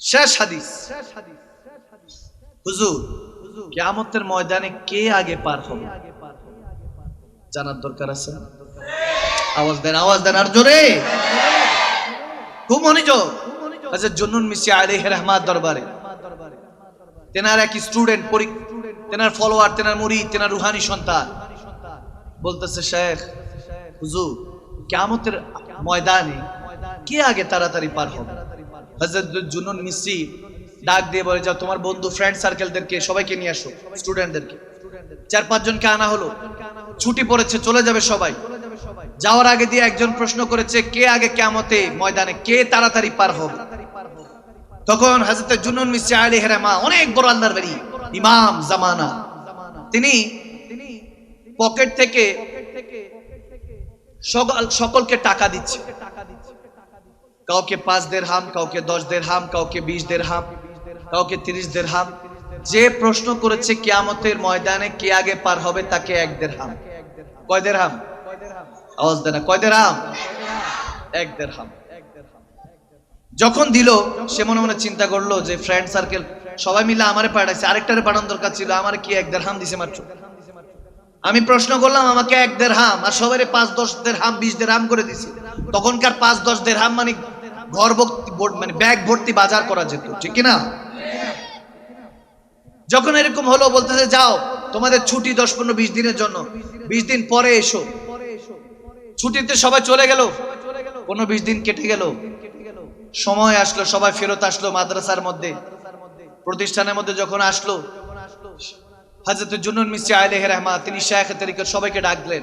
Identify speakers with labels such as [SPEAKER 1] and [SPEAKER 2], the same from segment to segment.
[SPEAKER 1] শেষ হাদিস। হুজুর, কিয়ামতের ময়দানে কে আগে পার হবে? জানার দরকার আছে? আওয়াজ দেন আওয়াজ দেন, আর জোরে। খুব মনোযোগ হযরত জুন্নুন মিসি আলাইহি রহমাত দরবারে। তেনার এক স্টুডেন্ট তেনার ফলোয়ার, তেনার মুরিদ, তেনার রুহানি সন্তান। বলতেছে, শেখ, হুজুর, কিয়ামতের ময়দানে কে আগে তাড়াতাড়ি পার হবে? জুনুন মিসি ডাক দিয়ে বলে, যাও, তোমার বন্ধু ফ্রেন্ড সার্কেলদেরকে সবাইকে নিয়ে আসো স্টুডেন্টদেরকে চার পাঁচজনকে আনা হলো। ছুটি পড়েছে, চলে যাবে সবাই। যাওয়ার আগে দিয়ে একজন প্রশ্ন করেছে, কে আগে কেমতে ময়দানে, কে তাড়াতাড়ি পার হবে? তখন হাজরত জুনুন মিসি আলী হেরামা, অনেক বড় আল্লাহর বাড়ি, ইমাম, জামানা। তিনি পকেট থেকে সকল- সকলকে টাকা দিচ্ছে। কাউকে পাঁচ দের হাম কাউকে দশ দের হাম কাউকে বিশ দের হাম কাউকে তিরিশ দের হাম যে প্রশ্ন করেছে কিয়ামতের ময়দানে কে আগে পার হবে তাকে এক দের হাম কয় দের হাম আওয়াজ দেনা কয় দের হাম এক দের হাম যখন দিল, সে মনে মনে চিন্তা করল যে ফ্রেন্ড সার্কেল সবাই মিলে আমারে পাঠাইছে, আরেকটারে পাঠানোর দরকার ছিল, আমার কি এক দেড় হাম দিছে মাত্র? আমি প্রশ্ন করলাম, আমাকে এক দেড় হাম আর সবাই পাঁচ, দশ দেড় হাম বিশ দেড় হাম করে দিছি। তখনকার পাঁচ, দশ দেড় হাম মানে ঘর ভর্তি ভর- মানে ব্যাগ ভর্তি বাজার করা যেত, ঠিক না যখন এরকম হলো, বলতেছে, যাও, তোমাদের ছুটি দশ পনেরো বিশ দিনের জন্য। বিশ দিন পরে এসো। ছুটিতে সবাই চলে গেল। পনেরো বিশ দিন কেটে গেল। সময় আসলো, সবাই ফেরত আসলো মাদ্রাসার মধ্যে। প্রতিষ্ঠানের মধ্যে যখন আসলো হাজরত জুনুন মিসি আলহ রহমা তিনি শেখ তরিকর সবাইকে ডাকলেন।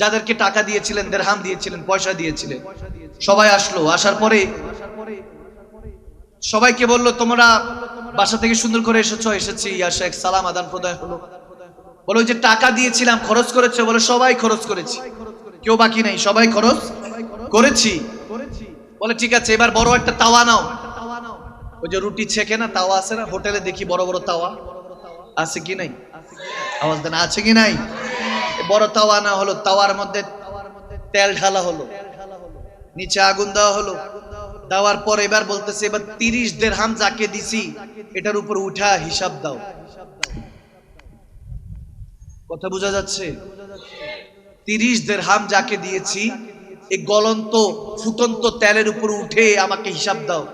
[SPEAKER 1] যাদেরকে টাকা দিয়েছিলেন, দেড়হাম দিয়েছিলেন, পয়সা দিয়েছিলেন, সবাই আসলো। আসার পরে সবাইকে বলল, তোমরা বাসা থেকে সুন্দর করে এসেছ, এসেছি। শেখ, সালাম, আদান প্রদান হলো। বলো যে টাকা দিয়েছিলাম, খরচ করেছে। বলে, সবাই খরচ করেছি। কেউ বাকি নাই, সবাই খরচ করেছি। বলে, ঠিক আছে, এবার বড় একটা তাওয়া নাও। ওই যে রুটি ছেকে না, তাওয়া আছে না, হোটেলে দেখি বড় বড় তাওয়া আছে কি নাই? আওয়াজ দেন, আছে কি নাই? বড় তাওয়া না হলো, তাওয়ার মধ্যে তেল ঢালা হলো, নিচে আগুন দেওয়া হলো। দেওয়ার পর এবার বলতেছে, এবার তিরিশ দের হাম যাকে দিছি, এটার উপর উঠা হিসাব দাও। কথা বোঝা যাচ্ছে? তিরিশ দের হাম যাকে দিয়েছি এই গলন্ত, ফুটন্ত তেলের উপর উঠে আমাকে হিসাব দাও।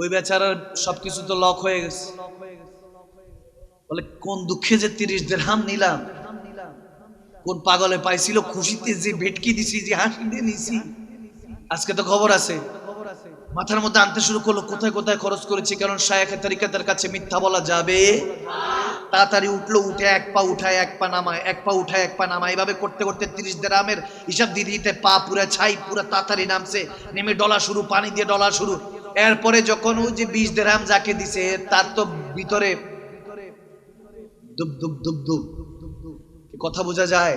[SPEAKER 1] ওই বেচারার সবকিছু তো লক হয়ে গেছে। বলে, কোন দুঃখে যে তিরিশ দের হাম নিলাম? কোন পাগলে পাইছিল খুশিতে যে ভেটকি দিছি, যে হাসি দিয়ে নিছি। আজকে তো খবর আছে। মাথার মধ্যে আনতে শুরু করল, কোথায় কোথায় খরচ করেছি, কারণ শায়েখের তরিকাতের কাছে মিথ্যা বলা যাবে। তাড়াতাড়ি উঠল, উঠে এক পা উঠায়, এক পা নামায়, এক পা উঠায়, এক পা নামায়। এভাবে করতে করতে তিরিশ দেরামের হিসাব দিয়ে দিতে পা পুরা ছাই পুরা তাড়াতাড়ি নামছে। নেমে ডলা শুরু, পানি দিয়ে ডলা শুরু। এরপরে যখন ওই যে বিশ দেরাম যাকে দিছে, তার তো ভিতরে দুব দুব দুব দুব কথা বোঝা যায়?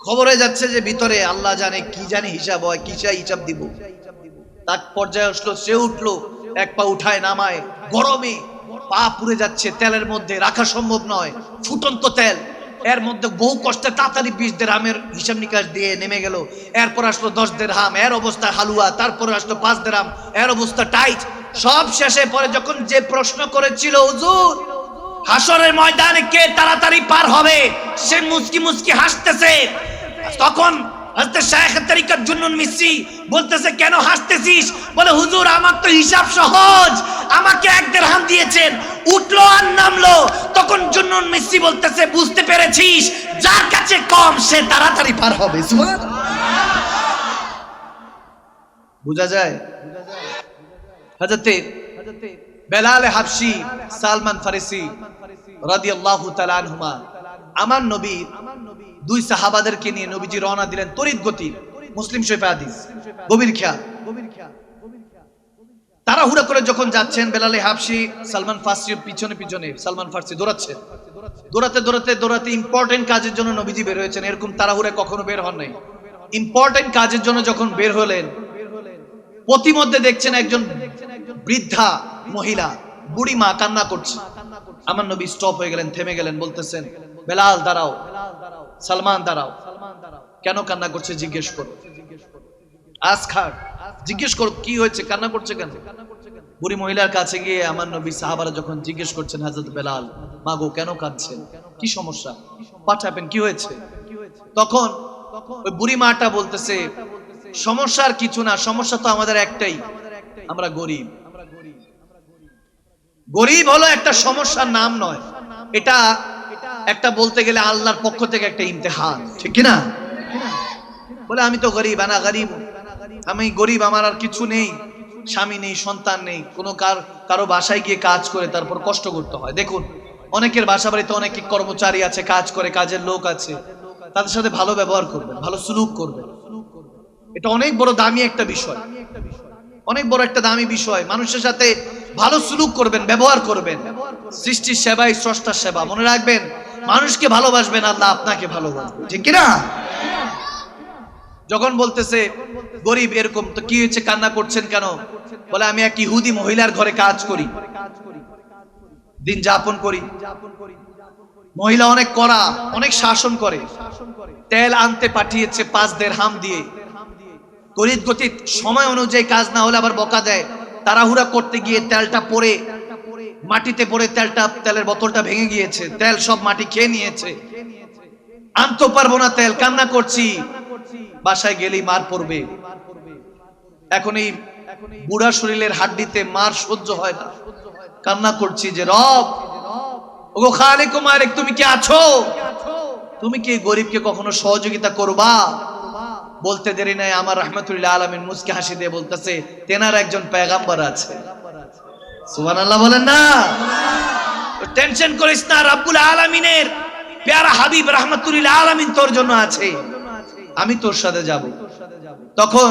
[SPEAKER 1] খবরে যাচ্ছে যে ভিতরে আল্লাহ জানে কি জানে হিসাব হয় কিসা হিসাব দিব। তার পর্যায়ে আসলো, সে উঠল, এক পা উঠায় নামায়, গরমে পা পুড়ে যাচ্ছে, তেলের মধ্যে, রাখা সম্ভব নয়, ফুটন্ত তেল। এর মধ্যে বহু কষ্টে তাড়াতাড়ি বিশ দিরহামের হিসাব নিকাশ দিয়ে নেমে গেল। এরপর আসলো দশ দিরহাম এর অবস্থা হালুয়া, তারপরে আসলো পাঁচ দিরহাম এর অবস্থা টাইট সব শেষে পরে যখন যে প্রশ্ন করেছিল, হুজুর হাসরের ময়দানে কে তাড়াতাড়ি পার হবে? সে মুচকি মুচকি হাসতেছে। তখন বলে বুঝতে পেরেছিস? যার কাছে কম, সে তাড়াতাড়ি পার হবে। বুঝা যায়? হজরতে বেলাল হাবশি সালমান ফারিসি রাদিয়াল্লাহু তাআলা আনহুমা, আমার নবী দুই সাহাবাদেরকে নিয়ে নবীজি রওনা দিলেন গতি মুসলিম হাদিস, গভীর খেয়াল। করে যখন যাচ্ছেন, বেলালে হাবশি সালমান ফার্সি পিছনে পিছনে, সালমান ফার্সি দৌড়াতে দৌড়াতে দৌড়াতে ইম্পর্টেন্ট কাজের জন্য নবীজি বের হয়েছেন, এরকম তাড়াহুড়া কখনো বের হন নাই। ইম্পর্টেন্ট কাজের জন্য যখন বের হলেন প্রতিমধ্যে দেখছেন একজন বৃদ্ধা মহিলা, বুড়ি মা কান্না করছে। আমার নবী স্টপ হয়ে গেলেন, থেমে গেলেন, বলতেছেন, বেলাল দাঁড়াও, সালমান দাঁড়াও। কেন কান্না করছে জিজ্ঞেস করো। আজ খাক, জিজ্ঞেস করো, কি হয়েছে, কান্না করছে কেন? বুড়ি মহিলার কাছে গিয়ে আমার নবী সাহাবারা যখন জিজ্ঞেস করছেন, হাজরত বেলাল মা গো কেন কাঁদছেন? কি সমস্যা? হ্যাপেন কি হয়েছে? তখন ওই বুড়ি মাটা বলতেছে, সমস্যার কিছু না, সমস্যা তো আমাদের একটাই, আমরা গরিব। গরিব হলো একটা সমস্যার নাম নয়। এটা একটা বলতে গেলে আল্লাহর পক্ষ থেকে একটা ইমতেহান। ঠিক কি না বলে, আমি তো গরিব, আনা গরিব। আমি গরিব, আমার আর কিছু নেই। স্বামী নেই, সন্তান নেই। কোনো কার, কারও বাসায় গিয়ে কাজ করে তারপর কষ্ট করতে হয়। দেখুন, অনেকের বাসা বাড়িতে অনেক কর্মচারী আছে, কাজ করে, কাজের লোক আছে। তাদের সাথে ভালো ব্যবহার করবেন, ভালো সুলুক করবেন। এটা অনেক বড় দামি একটা বিষয়। অনেক বড় একটা দামি বিষয়। মানুষের সাথে ভালো সুলুক করবেন, ব্যবহার করবেন। সৃষ্টির সেবাই স্রষ্টার সেবা। মনে রাখবেন, মানুষকে ভালোবাসবেন, আল্লাহ আপনাকে ভালোবাসবেন ঠিক কিনা? যখন বলতেছে, গরিব এরকম, তো কি হয়েছে, কান্না করছেন কেন? বলে, আমি এক ইহুদি মহিলার ঘরে কাজ করি। দিন যাপন করি। মহিলা অনেক কড়া, অনেক শাসন করে। তেল আনতে পাঠিয়েছে পাঁচ দের হাম দিয়ে। তড়িৎ গতির সময় অনুযায়ী কাজ না হলে আবার বকা দেয়। তাড়াহুড়া করতে গিয়ে তেলটা পড়ে, মাটিতে পড়ে তেলটা, তেলের বোতলটা ভেঙে গিয়েছে। তেল সব মাটি খেয়ে নিয়েছে। আনতে পারব না তেল, কান্না করছি। বাসায় গেলেই মার পড়বে। এখন এই বুড়া শরীরের হাড্ডিতে মার সহ্য হয় না। কান্না করছি যে, রব, ওগো খালিক মালিক, তুমি কি আছো? তুমি কি গরিবকে কখনো সহযোগিতা করবা? বলতে দেরি নাই, আমার রহমতুল্লাহ আলমিন মুসকে হাসি দিয়ে বলতেছে, তেনার একজন পেগাম্বার আছে। সুবহানাল্লাহ বলেন না? টেনশন করিস না, রাব্বুল আলামিনের পেয়ারা হাবিব রহমতুল্লাহ আলামিন তোর জন্য আছে। আমি তোর সাথে যাব। তখন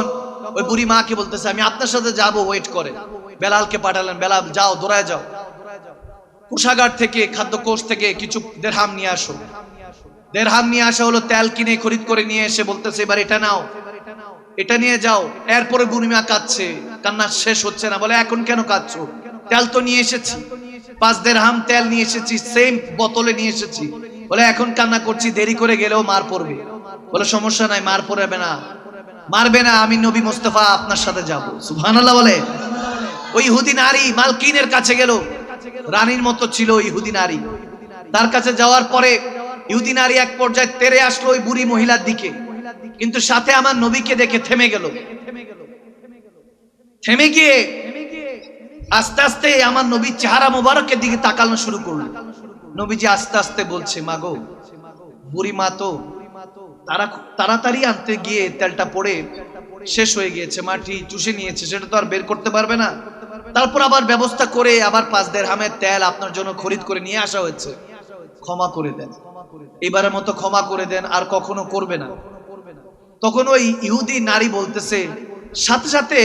[SPEAKER 1] ওই বুড়ি মাকে বলতেছে, আমি আপনার সাথে যাব ওয়েট করে। বেলালকে পাঠালেন, বেলাল, যাও দৌড়ায় যাও। কোষাগার থেকে খাদ্য কোষ থেকে কিছু দেড়হাম নিয়ে আসো। দেড়হাম নিয়ে আসা হলো, তেল কিনে খরিদ করে নিয়ে এসে বলতেছে, এবার এটা নাও, এটা নিয়ে যাও। এরপরে বুড়িমা কাঁদছে, কান্না শেষ হচ্ছে না, বলে, এখন কেন কাঁদছো? তেল তো নিয়ে এসেছি, পাঁচ দেড়হাম তেল নিয়ে এসেছি সেম বোতলে নিয়ে এসেছি। বলে, এখন কান্না করছি, দেরি করে গেলেও মার পড়বে। বলে, সমস্যা নাই, মার পড়বে না। মারবে না, আমি নবী মোস্তফা আপনার সাথে যাব। সুবহানাল্লাহ বলে। ওই ইহুদি নারী মালকিনের কাছে গেল। রানীর মতো ছিল ইহুদি নারী। তার কাছে যাওয়ার পরে ইহুদি নারী এক পর্যায়ে তেরে আসলো ওই বুড়ি মহিলার দিকে। কিন্তু সাথে আমার নবীকে দেখে থেমে গেল। থেমে গিয়ে আস্তে আস্তে আমার নবীর চেহারা মোবারকের দিকে তাকানো শুরু করল। নবীজি আস্তে আস্তে বলছে মাগো বুড়ি মা তো তারা তাড়াতাড়ি আনতে গিয়ে তেলটা পড়ে শেষ হয়ে গিয়েছে। মাটি চুষে নিয়েছে, সেটা তো আর বের করতে পারবে না। তারপর আবার ব্যবস্থা করে আবার পাঁচ দেড় হামের তেল আপনার জন্য খরিদ করে নিয়ে আসা হয়েছে। ক্ষমা করে দেন। এবারের মতো ক্ষমা করে দেন, আর কখনো করবে না। তখন ওই ইহুদি নারী বলতেছে, সাথে সাথে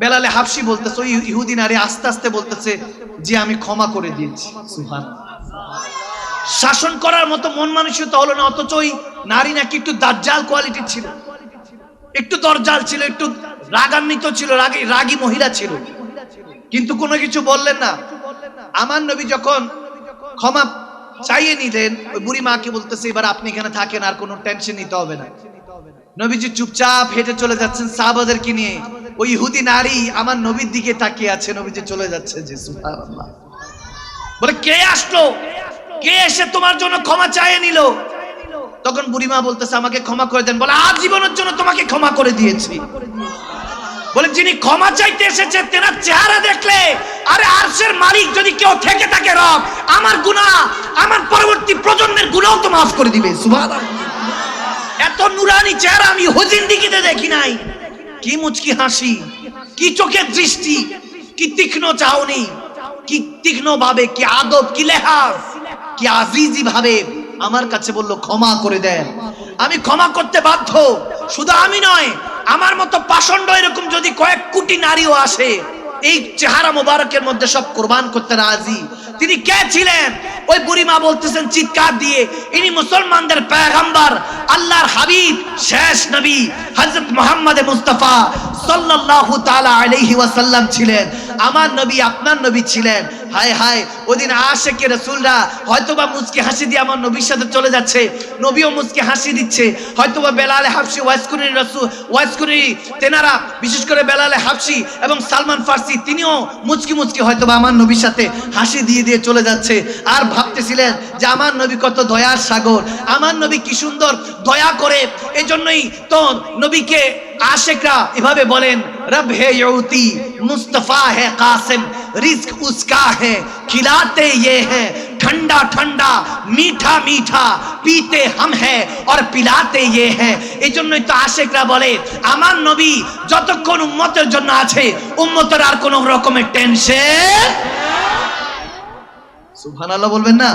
[SPEAKER 1] বেলালে হাফসি বলতেছে, ওই ইহুদি নারী আস্তে আস্তে বলতেছে যে, আমি ক্ষমা করে দিয়েছি। শাসন করার মতো মন মানসিকতা হলো না, অথচ ওই নারী নাকি একটু দাজ্জাল কোয়ালিটি ছিল। একটু দরজাল ছিল, একটু রাগান্বিত ছিল, রাগী রাগী মহিলা ছিল। কিন্তু কোনো কিছু বললেন না। আমার নবী যখন ক্ষমা চাইয়ে নিলেন, ওই বুড়ি মাকে বলতেছে, এবার আপনি এখানে থাকেন, আর কোনো টেনশন নিতে হবে না। নবীজি চুপচাপ হেঁটে চলে যাচ্ছেন সাহাবাদেরকে নিয়ে। ওই ইহুদি নারী আমার নবীর দিকে তাকিয়ে আছে, নবীজি চলে যাচ্ছে, যে সুবহানাল্লাহ। বলে, কে আসলো? কে এসে তোমার জন্য ক্ষমা চাইয়ে নিল? তখন বুড়িমা বলতেছে, আমাকে ক্ষমা করে দেন। বলে, আজীবনের জন্য তোমাকে ক্ষমা করে দিয়েছি। বলে, যিনি ক্ষমা চাইতে এসেছে, তেনার চেহারা দেখলে। আরে আরশের মালিক যদি কেউ থেকে থাকে রব, আমার গুনাহ, আমার পরবর্তী প্রজন্মের গুনাহ তো মাফ করে দিবে। সুবহানাল্লাহ। এত নুরানি চেহারা আমি হজিন্দিগিতে দেখি নাই। কি মুচকি হাসি, কি চোখের দৃষ্টি, কি তীক্ষ্ণ চাহনি, কি তীক্ষ্ণ ভাবে কি আদব, কি লেহাজ, কি আজিজি ভাবে আমার কাছে বলল, ক্ষমা করে দেন। আমি ক্ষমা করতে বাধ্য। শুধু আমি নয় আমার মতো পাষণ্ড এরকম যদি কয়েক কোটি নারীও আসে, এই চেহারা মোবারকের মধ্যে সব কোরবান করতে রাজি। তিনি কে ছিলেন? ওই বুড়িমা বলতেছেন, চিৎকার দিয়ে, ইনি মুসলমানদের পেগাম্বার, আল্লাহর হাবিব, শেষ নবী, হযরত মুহাম্মদ মুস্তাফা সাল্লাল্লাহু তাআলা আলাইহি ওয়াসাল্লাম ছিলেন। আমার নবী আপনার নবী ছিলেন। হায় হায়, ওদিন আশেকে রসুলরা হয়তোবা মুচকে হাসি দিয়ে আমার নবীর সাথে চলে যাচ্ছে, নবীও মুচকে হাসি দিচ্ছে। হয়তোবা বেলালে হাফসি ওয়াইসকুনি রসুল ওয়াইসকুনি তেনারা, বিশেষ করে বেলালে হাফসি এবং সালমান ফার্সি, তিনিও মুচকি মুচকি হয়তোবা আমার নবীর সাথে হাসি দিয়ে দিয়ে চলে যাচ্ছে। আর ভাবতেছিলেন যে আমার নবী কত দয়ার সাগর, আমার নবী কি সুন্দর দয়া করে, এজন্যই তো নবীকে আশেকরা এভাবে বলেন রব হে ইউতি মুস্তফা হে কাসিম রিস্ক উসকা হে खिलाते ये हैं ठंडा ठंडा मीठा मीठा पीते हम हैं और পিলাতে ये हैं এই জন্যই তো আশেকরা বলে আমার নবী যতক্ষণ উম্মতের জন্য আছে উম্মতের আর কোনো রকমের টেনশন সুবহানাল্লাহ বলবেন না